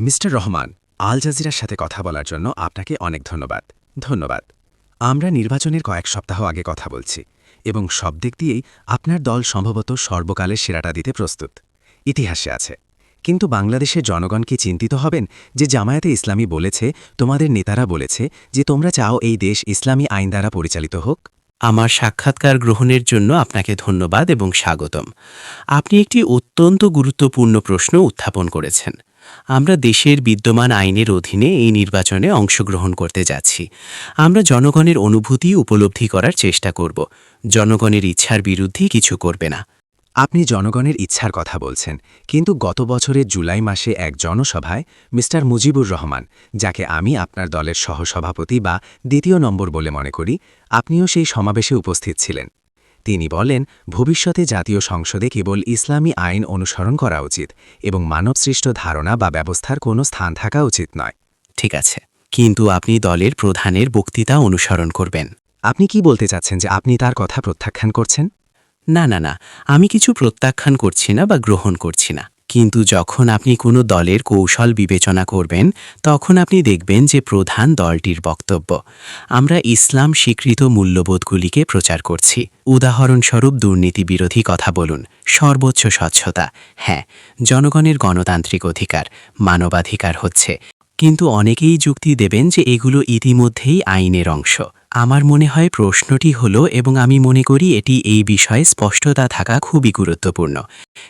Mister Rahman, আল জাজিরার সাথে কথা বলার জন্য আপনাকে অনেক ধন্যবাদ। ধন্যবাদ। আমরা নির্বাচনের কয়েক সপ্তাহ আগে কথা বলছি এবং সব দিক দিয়েই আপনার দল সম্ভবত সর্বকালের সেরাটা দিতে প্রস্তুত। ইতিহাসে আছে। কিন্তু বাংলাদেশের জনগণ কি চিন্তিত হবেন যে জামায়াতে ইসলামী বলেছে, তোমাদের নেতারা বলেছে যে তোমরা চাও এই দেশ ইসলামী আইন দ্বারা পরিচালিত হোক? আমার সাক্ষাৎকার গ্রহণের জন্য আপনাকে ধন্যবাদ এবং স্বাগতম। আপনি একটি অত্যন্ত গুরুত্বপূর্ণ প্রশ্ন উত্থাপন করেছেন। আমরা দেশের বিদ্যমান আইনের অধীনে এই নির্বাচনে অংশগ্রহণ করতে যাচ্ছি। আমরা জনগণের অনুভূতি উপলব্ধি করার চেষ্টা করব। জনগণের ইচ্ছার বিরুদ্ধে কিছু করবে না। আপনি জনগণের ইচ্ছার কথা বলছেন, কিন্তু গত বছরের জুলাই মাসে এক জনসভায় মিস্টার মুজিবুর রহমান, যাকে আমি আপনার দলের সহসভাপতি বা দ্বিতীয় নম্বর বলে মনে করি, আপনিও সেই সমাবেশে উপস্থিত ছিলেন। তিনি বলেন ভবিষ্যতে জাতীয় সংসদে কেবল ইসলামী আইন অনুসরণ করা উচিত এবং মানবসৃষ্ট ধারণা বা ব্যবস্থার কোনো স্থান থাকা উচিত নয়। ঠিক আছে কিন্তু আপনি দলের প্রধানের বক্তৃতা অনুসরণ করবেন। আপনি কি বলতে চাচ্ছেন যে আপনি তার কথা প্রত্যাখ্যান করছেন? না না না আমি কিছু প্রত্যাখ্যান করছি না বা গ্রহণ করছি না। কিন্তু যখন আপনি কোনো দলের কৌশল বিবেচনা করবেন, তখন আপনি দেখবেন যে প্রধান দলটির বক্তব্য। আমরা ইসলাম স্বীকৃত মূল্যবোধগুলিকে প্রচার করছি। উদাহরণস্বরূপ দুর্নীতি বিরোধী কথা বলুন, সর্বোচ্চ স্বচ্ছতা। হ্যাঁ জনগণের গণতান্ত্রিক অধিকার, মানবাধিকার হচ্ছে। কিন্তু অনেকেই যুক্তি দেবেন যে এগুলো ইতিমধ্যেই আইনের অংশ। আমার মনে হয় প্রশ্নটি হল এবং আমি মনে করি এটি এই বিষয়ে স্পষ্টতা থাকা খুবই গুরুত্বপূর্ণ।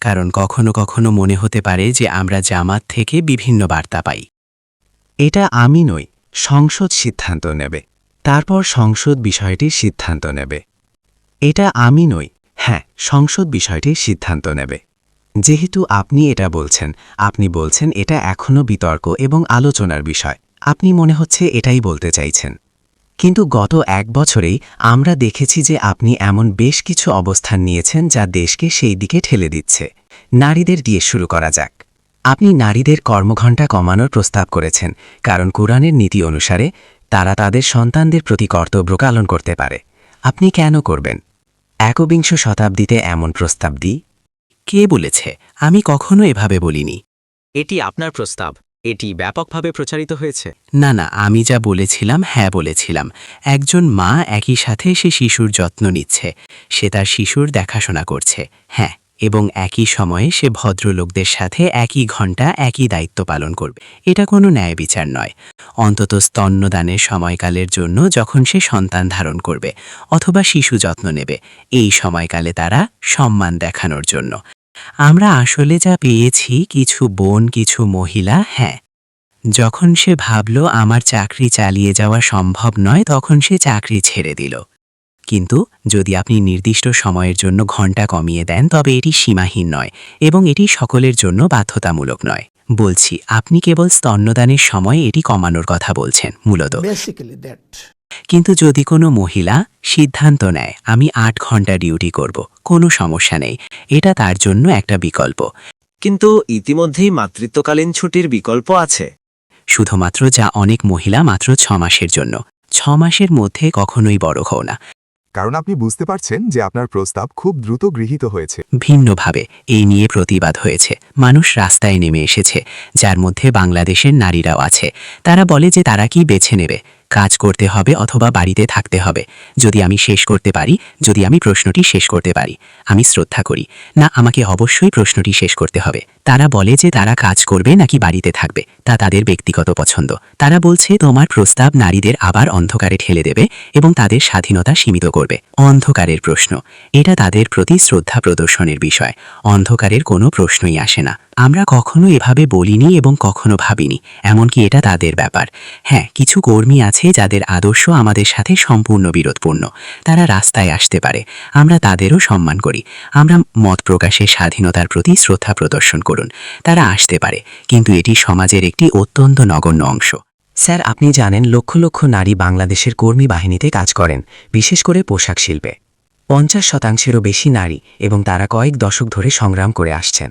কারণ কখনো কখনো মনে হতে পারে যে আমরা জামাত থেকে বিভিন্ন বার্তা পাই। এটা আমি নই, সংসদ সিদ্ধান্ত নেবে। তারপর সংসদ বিষয়টির সিদ্ধান্ত নেবে। এটা আমি নই হ্যাঁ সংসদ বিষয়টির সিদ্ধান্ত নেবে। যেহেতু আপনি এটা বলছেন, আপনি বলছেন এটা এখনও বিতর্ক এবং আলোচনার বিষয়। আপনি মনে হচ্ছে এটাই বলতে চাইছেন। কিন্তু গত এক বছরেই আমরা দেখেছি যে আপনি এমন বেশ কিছু অবস্থান নিয়েছেন যা দেশকে সেই দিকে ঠেলে দিচ্ছে। নারীদের দিয়ে শুরু করা যাক। আপনি নারীদের কর্মঘণ্টা কমানোর প্রস্তাব করেছেন কারণ কোরআনের নীতি অনুসারে তারা তাদের সন্তানদের প্রতি কর্তব্য পালন করতে পারে। আপনি কেন করবেন? একবিংশ শতাব্দীতে এমন প্রস্তাব দিই কে বলেছে? আমি কখনো এভাবে বলিনি। এটি আপনার প্রস্তাব। এটি ব্যাপকভাবে প্রচারিত হয়েছে। না না, আমি যা বলেছিলাম হ্যাঁ বলেছিলাম। একজন মা একই সাথে সে শিশুর যত্ন নিচ্ছে। সে তার শিশুর দেখাশোনা করছে। হ্যাঁ এবং একই সময়ে সে ভদ্রলোকদের সাথে একই ঘণ্টা একই দায়িত্ব পালন করবে। এটা কোনো ন্যায় বিচার নয়। অন্তত স্তন্যদানের সময়কালের জন্য যখন সে সন্তান ধারণ করবে, অথবা শিশু যত্ন নেবে, এই সময়কালে তারা সম্মান দেখানোর জন্য। আমরা আসলে যা পেয়েছি, কিছু বোন, কিছু মহিলা হ্যাঁ। যখন সে ভাবল আমার চাকরি চালিয়ে যাওয়া সম্ভব নয়, তখন সে চাকরি ছেড়ে দিল। কিন্তু যদি আপনি নির্দিষ্ট সময়ের জন্য ঘণ্টা কমিয়ে দেন, তবে এটি সীমাহীন নয় এবং এটি সকলের জন্য বাধ্যতামূলক নয়। বলছি, আপনি কেবল স্তন্যদানের সময় এটি কমানোর কথা বলছেন, মূলত। কিন্তু যদি কোনো মহিলা সিদ্ধান্ত নেয় আমি আট ঘণ্টা ডিউটি করব কোনো সমস্যা নেই। এটা তার জন্য একটা বিকল্প। কিন্তু ইতিমধ্যেই মাতৃত্বকালীন ছুটির বিকল্প আছে। শুধুমাত্র যা অনেক মহিলা মাত্র ছ মাসের জন্য। ছ মাসের মধ্যে কখনোই বড় হও না। কারণ আপনি বুঝতে পারছেন যে আপনার প্রস্তাব খুব দ্রুত গৃহীত হয়েছে। ভিন্নভাবে এই নিয়ে প্রতিবাদ হয়েছে। মানুষ রাস্তায় নেমে এসেছে, যার মধ্যে বাংলাদেশের নারীরাও আছে। তারা বলে যে তারা কি বেছে নেবে? কাজ করতে হবে অথবা বাড়িতে থাকতে হবে। যদি আমি শেষ করতে পারি, যদি আমি প্রশ্নটি শেষ করতে পারি, আমি শ্রদ্ধা করি। না, আমাকে অবশ্যই প্রশ্নটি শেষ করতে হবে। তারা বলে যে তারা কাজ করবে নাকি বাড়িতে থাকবে, তা তাদের ব্যক্তিগত পছন্দ। তারা বলছে, তোমার প্রস্তাব নারীদের আবার অন্ধকারে ঠেলে দেবে এবং তাদের স্বাধীনতা সীমিত করবে। অন্ধকারের প্রশ্ন। এটা তাদের প্রতি শ্রদ্ধা প্রদর্শনের বিষয়। অন্ধকারের কোনো প্রশ্নই আসে না। আমরা কখনো এভাবে বলিনি এবং কখনো ভাবিনি, এমনকি এটা তাদের ব্যাপার। হ্যাঁ কিছু কর্মী আছে যাদের আদর্শ আমাদের সাথে সম্পূর্ণ বিরোধপূর্ণ। তারা রাস্তায় আসতে পারে। আমরা তাদেরও সম্মান করি। আমরা মত প্রকাশের স্বাধীনতার প্রতি শ্রদ্ধা প্রদর্শন করুন। তারা আসতে পারে, কিন্তু এটি সমাজের একটি অত্যন্ত নগণ্য অংশ। স্যার, আপনি জানেন লক্ষ লক্ষ নারী বাংলাদেশের কর্মী বাহিনীতে কাজ করেন, বিশেষ করে পোশাক শিল্পে। পঞ্চাশ শতাংশেরও বেশি নারী এবং তারা কয়েক দশক ধরে সংগ্রাম করে আসছেন।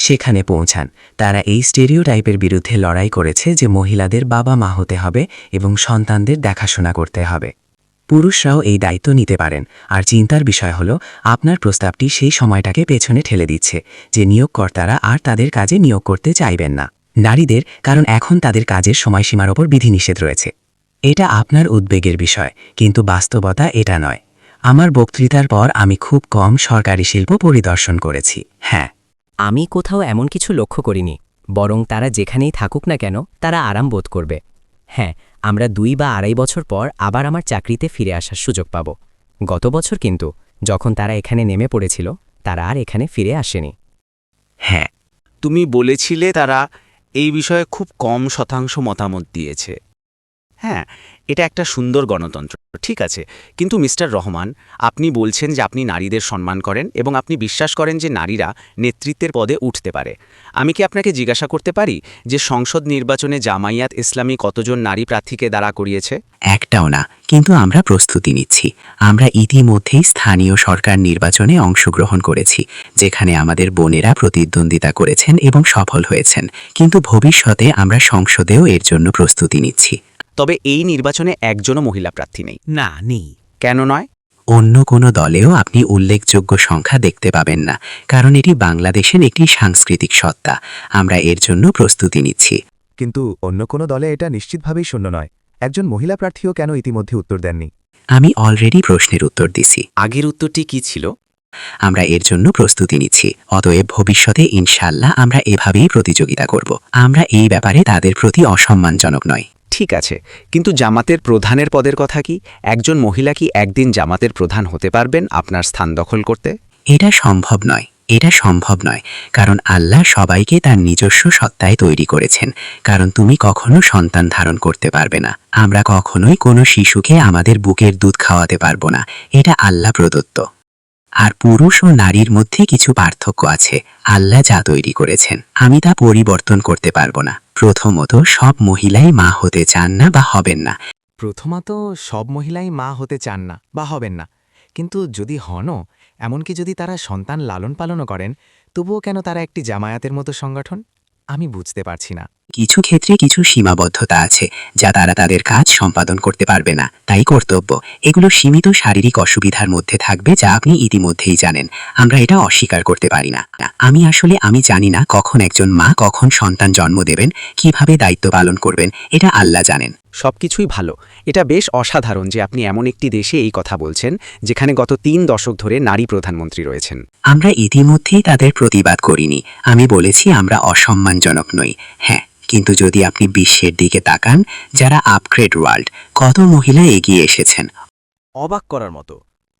সেখানে পৌঁছান। তারা এই স্টেরিওটাইপের বিরুদ্ধে লড়াই করেছে যে মহিলাদের বাবা মা হতে হবে এবং সন্তানদের দেখাশোনা করতে হবে। পুরুষরাও এই দায়িত্ব নিতে পারেন। আর চিন্তার বিষয় হল, আপনার প্রস্তাবটি সেই সময়টাকে পেছনে ঠেলে দিচ্ছে, যে নিয়োগকর্তারা আর তাদের কাজে নিয়োগ করতে চাইবেন না। নারীদের, কারণ এখন তাদের কাজের সময়সীমার ওপর বিধিনিষেধ রয়েছে। এটা আপনার উদ্বেগের বিষয়, কিন্তু বাস্তবতা এটা নয়। আমার বক্তৃতার পর আমি খুব কম সরকারি শিল্প পরিদর্শন করেছি। হ্যাঁ। আমি কোথাও এমন কিছু লক্ষ্য করিনি, বরং তারা যেখানেই থাকুক না কেন, তারা আরাম বোধ করবে। হ্যাঁ আমরা দুই বা আড়াই বছর পর আবার আমার চাকরিতে ফিরে আসার সুযোগ পাব। গত বছর কিন্তু, যখন তারা এখানে নেমে পড়েছিল, তারা আর এখানে ফিরে আসেনি। হ্যাঁ তুমি বলেছিলে তারা এই বিষয়ে খুব কম শতাংশ মতামত দিয়েছে। হ্যাঁ এটা একটা সুন্দর গণতন্ত্র। ঠিক আছে, কিন্তু মিস্টার রহমান, আপনি বলছেন যে আপনি নারীদের সম্মান করেন এবং আপনি বিশ্বাস করেন যে নারীরা নেতৃত্বের পদে উঠতে পারে। আমি কি আপনাকে জিজ্ঞাসা করতে পারি যে সংসদ নির্বাচনে জামাইয়াত ইসলামী কতজন নারী প্রার্থীকে দাঁড়া করিয়েছে? একটাও না, কিন্তু আমরা প্রস্তুতি নিচ্ছি। আমরা ইতিমধ্যেই স্থানীয় সরকার নির্বাচনে অংশগ্রহণ করেছি, যেখানে আমাদের বোনেরা প্রতিদ্বন্দ্বিতা করেছেন এবং সফল হয়েছেন। কিন্তু ভবিষ্যতে আমরা সংসদেও এর জন্য প্রস্তুতি নিচ্ছি। তবে এই নির্বাচনে একজনও মহিলা প্রার্থী নেই। না নেই। কেন নয়? অন্য কোনো দলেও আপনি উল্লেখযোগ্য সংখ্যা দেখতে পাবেন না কারণ এটি বাংলাদেশের একটি সাংস্কৃতিক সত্তা। আমরা এর জন্য প্রস্তুতি নিচ্ছি। কিন্তু অন্য কোনো দলে এটা নিশ্চিতভাবেই শূন্য নয়। একজন মহিলা প্রার্থীও কেন ইতিমধ্যে উত্তর দেননি? আমি অলরেডি প্রশ্নের উত্তর দিছি। আগের উত্তরটি কি ছিল? আমরা এর জন্য প্রস্তুতি নিচ্ছি। অতএব ভবিষ্যতে ইনশাল্লাহ আমরা এভাবেই প্রতিযোগিতা করব। আমরা এই ব্যাপারে তাদের প্রতি অসম্মানজনক নয় ঠিক আছে, কিন্তু জামাতের প্রধানের পদের কথা কি? একজন মহিলা কি একদিন জামাতের প্রধান হতে পারবেন আপনার স্থান দখল করতে? এটা সম্ভব নয়, এটা সম্ভব নয়, কারণ আল্লাহ সবাইকে তার নিজস্ব সত্তায় তৈরি করেছেন, কারণ তুমি কখনো সন্তান ধারণ করতে পারবে না, আমরা কখনোই কোনো শিশুকে আমাদের বুকের দুধ খাওয়াতে পারব না, এটা আল্লাহ প্রদত্ত। আর পুরুষ ও নারীর মধ্যে কিছু পার্থক্য আছে। আল্লাহ যা তৈরি করেছেন, আমি তা পরিবর্তন করতে পারব না। প্রথমত, সব মহিলাই মা হতে চান না বা হবেন না। প্রথমত, সব মহিলাই মা হতে চান না বা হবেন না। কিন্তু যদি হনও এমনকি যদি তারা সন্তান লালন পালনও করেন, তবুও কেন তারা একটি জামায়াতের মতো সংগঠন? আমি বুঝতে পারছি না। কিছু ক্ষেত্রে কিছু সীমাবদ্ধতা আছে যা তারা তাদের কাজ সম্পাদন করতে পারবে না। তাই কর্তব্য এগুলো সীমিত শারীরিক অসুবিধার মধ্যে থাকবে যা আপনি ইতিমধ্যেই জানেন। আমরা এটা অস্বীকার করতে পারি না। আমি আসলে আমি জানি না কখন একজন মা কখন সন্তান জন্ম দেবেন কীভাবে দায়িত্ব পালন করবেন এটা আল্লাহ জানেন। সবকিছুই ভালো। এটা বেশ অসাধারণ যে আপনি এমন একটি দেশে এই কথা বলছেন যেখানে গত তিন দশক ধরে নারী প্রধানমন্ত্রী রয়েছেন। আমরা ইতিমধ্যেই তাদের প্রতিবাদ করিনি। আমি বলেছি আমরা অসম্মানজনক নই। হ্যাঁ কিন্তু যদি আপনি বিশ্বের দিকে তাকান যারা আপগ্রেড ওয়ার্ল্ড কত মহিলা এগিয়ে এসেছেন? অবাক করার মতো।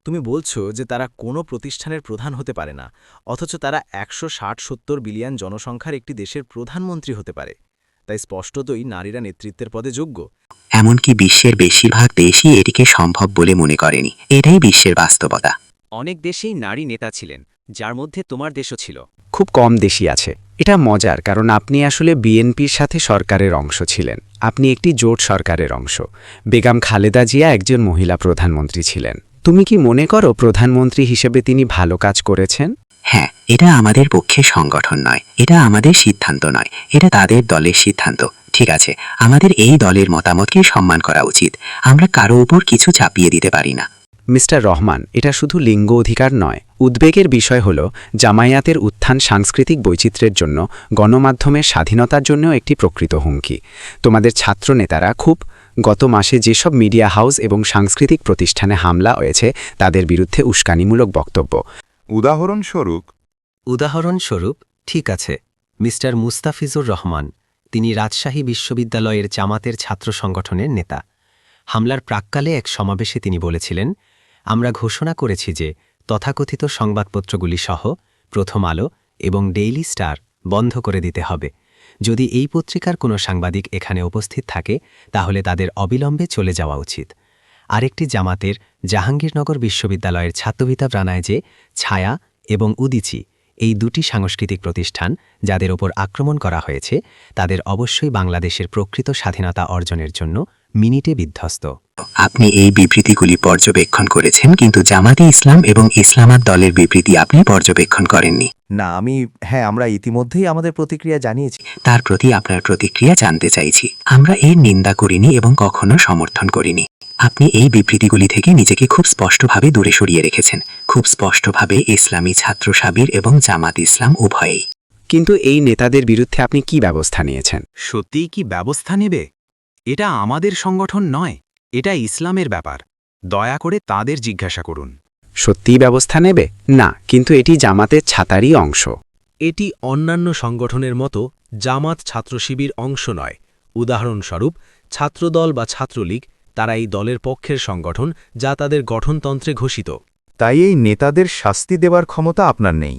তুমি বলছো যে তারা কোনো প্রতিষ্ঠানের প্রধান হতে পারে না অথচ তারা একশো ষাট সত্তর বিলিয়ন জনসংখ্যার একটি দেশের প্রধানমন্ত্রী হতে পারে। তাই স্পষ্টতই নারীরা নেতৃত্বের পদে যোগ্য। এমনকি বিশ্বের বেশিরভাগ দেশই এটিকে সম্ভব বলে মনে করেনি। এটাই বিশ্বের বাস্তবতা। অনেক দেশেই নারী নেতা ছিলেন যার মধ্যে তোমার দেশও ছিল। খুব কম দেশই আছে। এটা মজার, কারণ আপনি আসলে বিএনপির সাথে সরকারের অংশ ছিলেন। আপনি একটি জোট সরকারের অংশ। বেগম খালেদা জিয়া একজন মহিলা প্রধানমন্ত্রী ছিলেন। তুমি কি মনে করো প্রধানমন্ত্রী হিসেবে তিনি ভালো কাজ করেছেন? হ্যাঁ এটা আমাদের পক্ষে সংগঠন নয়। এটা আমাদের সিদ্ধান্ত নয়। এটা তাদের দলের সিদ্ধান্ত। ঠিক আছে, আমাদের এই দলের মতামতকে সম্মান করা উচিত। আমরা কারও উপর কিছু চাপিয়ে দিতে পারি না। মিস্টার রহমান এটা শুধু লিঙ্গ অধিকার নয়। উদ্বেগের বিষয় হল জামায়াতের উত্থান সাংস্কৃতিক বৈচিত্র্যের জন্য গণমাধ্যমের স্বাধীনতার জন্যও একটি প্রকৃত হুমকি। তোমাদের ছাত্রনেতারা খুব গত মাসে যেসব মিডিয়া হাউস এবং সাংস্কৃতিক প্রতিষ্ঠানে হামলা হয়েছে তাদের বিরুদ্ধে উস্কানিমূলক বক্তব্য। উদাহরণস্বরূপ। উদাহরণস্বরূপ ঠিক আছে মিস্টার মুস্তাফিজুর রহমান তিনি রাজশাহী বিশ্ববিদ্যালয়ের জামাতের ছাত্র সংগঠনের নেতা। হামলার প্রাক্কালে এক সমাবেশে তিনি বলেছিলেন আমরা ঘোষণা করেছি যে তথাকথিত সংবাদপত্রগুলি সহ প্রথম আলো এবং ডেইলি স্টার বন্ধ করে দিতে হবে। যদি এই পত্রিকার কোনো সাংবাদিক এখানে উপস্থিত থাকে, তাহলে তাদের অবিলম্বে চলে যাওয়া উচিত। আরেকটি জামাতের জাহাঙ্গীরনগর বিশ্ববিদ্যালয়ের ছাত্রবিতা জানায় যে ছায়া এবং উদিচি এই দুটি সাংস্কৃতিক প্রতিষ্ঠান যাদের ওপর আক্রমণ করা হয়েছে, তাদের অবশ্যই বাংলাদেশের প্রকৃত স্বাধীনতা অর্জনের জন্য মিনিটে বিধ্বস্ত। আপনি এই বিবৃতিগুলি পর্যবেক্ষণ করেছেন কিন্তু জামাতে ইসলাম এবং ইসলামাত দলের বিবৃতি আপনি পর্যবেক্ষণ করেননি। না আমি হ্যাঁ আমরা ইতিমধ্যেই আমাদের প্রতিক্রিয়া জানিয়েছি। তার প্রতি আপনার প্রতিক্রিয়া জানতে চাইছি। আমরা এর নিন্দা করিনি এবং কখনো সমর্থন করিনি। আপনি এই বিবৃতিগুলি থেকে নিজেকে খুব স্পষ্টভাবে দূরে সরিয়ে রেখেছেন। খুব স্পষ্টভাবে ইসলামী ছাত্র সাবির এবং জামাত ইসলাম উভয়েই। কিন্তু এই নেতাদের বিরুদ্ধে আপনি কি ব্যবস্থা নিয়েছেন? সত্যিই কি ব্যবস্থা নেবে? এটা আমাদের সংগঠন নয় এটা ইসলামের ব্যাপার। দয়া করে তাদের জিজ্ঞাসা করুন। সত্যিই ব্যবস্থা নেবে? না কিন্তু এটি জামাতের ছাতারই অংশ। এটি অন্যান্য সংগঠনের মতো জামাত ছাত্র শিবির অংশ নয়। উদাহরণস্বরূপ ছাত্রদল বা ছাত্রলীগ তারা এই দলের পক্ষের সংগঠন যা তাদের গঠনতন্ত্রে ঘোষিত। তাই এই নেতাদের শাস্তি দেওয়ার ক্ষমতা আপনার নেই।